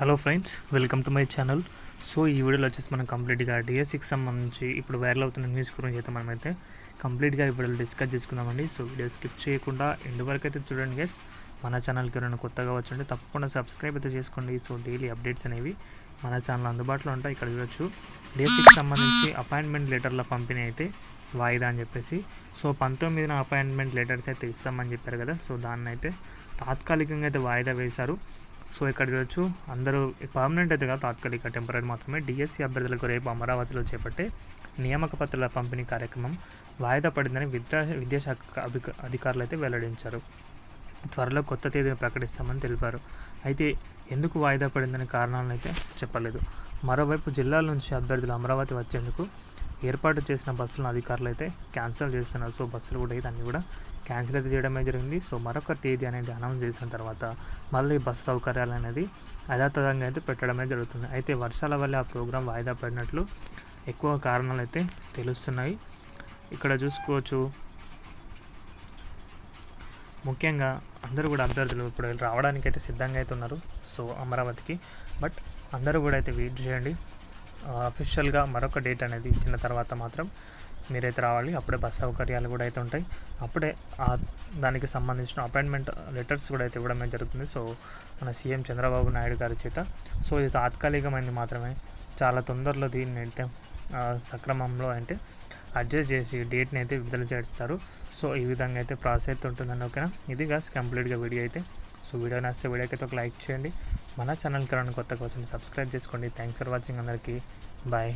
Hello friends welcome to my channel. So ఈ వీడియోలో వచ్చేసి మనం కంప్లీట్గా డిఎస్సికి సంబంధించి ఇప్పుడు వైరల్ అవుతున్న న్యూస్ గురించి అయితే మనమైతే కంప్లీట్గా ఇప్పుడు డిస్కస్ చేసుకుందామండి. సో వీడియో స్కిప్ చేయకుండా ఎండ్ వరకు అయితే చూడండి గెస్ మన ఛానల్కి ఎవరైనా కొత్తగా వచ్చుంటే తప్పకుండా సబ్స్క్రైబ్ అయితే చేసుకోండి. సో డైలీ అప్డేట్స్ అనేవి మన ఛానల్ అందుబాటులో ఉంటాయి. ఇక్కడ చూడొచ్చు. డిఎస్సికి సంబంధించి అపాయింట్మెంట్ లెటర్ల పంపిణీ అయితే వాయిదా అని చెప్పేసి. సో పంతొమ్మిదిన అపాయింట్మెంట్ లెటర్స్ అయితే ఇస్తామని చెప్పారు కదా. సో దాన్ని అయితే తాత్కాలికంగా అయితే వాయిదా వేశారు. సో ఇక్కడ చూడొచ్చు. అందరూ పర్మనెంట్ అయితే కాదు తాత్కాలిక టెంపరీ మాత్రమే. డిఎస్సి అభ్యర్థులకు రేపు అమరావతిలో చేపట్టే నియామక పత్రాల పంపిణీ కార్యక్రమం వాయిదా పడిందని విద్యా విద్యాశాఖ అధికారులు అయితే వెల్లడించారు. త్వరలో కొత్త తేదీని ప్రకటిస్తామని తెలిపారు. అయితే ఎందుకు వాయిదా పడిందనే కారణాలను అయితే చెప్పలేదు. మరోవైపు జిల్లాల నుంచి అభ్యర్థులు అమరావతి వచ్చేందుకు ఏర్పాటు చేసిన బస్సులను అధికారులు అయితే క్యాన్సిల్ చేస్తున్నారు. సో బస్సులు కూడా అయితే అన్నీ కూడా క్యాన్సిల్ అయితే చేయడమే జరిగింది. సో మరొక తేదీ అనేది అనౌన్స్ చేసిన తర్వాత మళ్ళీ బస్సు సౌకర్యాలు అనేది యథాతథంగా అయితే పెట్టడమే జరుగుతుంది. అయితే వర్షాల వల్ల ఆ ప్రోగ్రాం వాయిదా పడినట్లు ఎక్కువ కారణాలు అయితే తెలుస్తున్నాయి. ఇక్కడ చూసుకోవచ్చు ముఖ్యంగా అందరూ కూడా అభ్యర్థులు ఇప్పుడు రావడానికి అయితే సిద్ధంగా అయితే ఉన్నారు సో అమరావతికి. బట్ అందరూ కూడా అయితే వెయిట్ చేయండి. అఫీషియల్గా మరొక డేట్ అనేది ఇచ్చిన తర్వాత మాత్రం మీరైతే రావాలి. అప్పుడే బస్ సౌకర్యాలు కూడా అయితే ఉంటాయి. అప్పుడే ఆ దానికి సంబంధించిన అపాయింట్మెంట్ లెటర్స్ కూడా అయితే ఇవ్వడమే జరుగుతుంది. సో మన సీఎం చంద్రబాబు నాయుడు గారి చేత. సో ఇది తాత్కాలికమైనది మాత్రమే. చాలా తొందరలో దీన్ని అయితే సక్రమంలో అంటే అడ్జస్ట్ చేసి డేట్ని అయితే విడుదల చేస్తారు. సో ఈ విధంగా అయితే ప్రాసెస్ అయితే ఉంటుందండి ఓకేనా? ఇది గాస్ కంప్లీట్గా వీడియో అయితే. సో వీడియో నచ్చితే వీడియోకి అయితే ఒక లైక్ చేయండి. మన ఛానల్కి రాని కొత్తగా వచ్చింది సబ్స్క్రైబ్ చేసుకోండి. థ్యాంక్స్ ఫర్ వాచింగ్ అందరికీ. బాయ్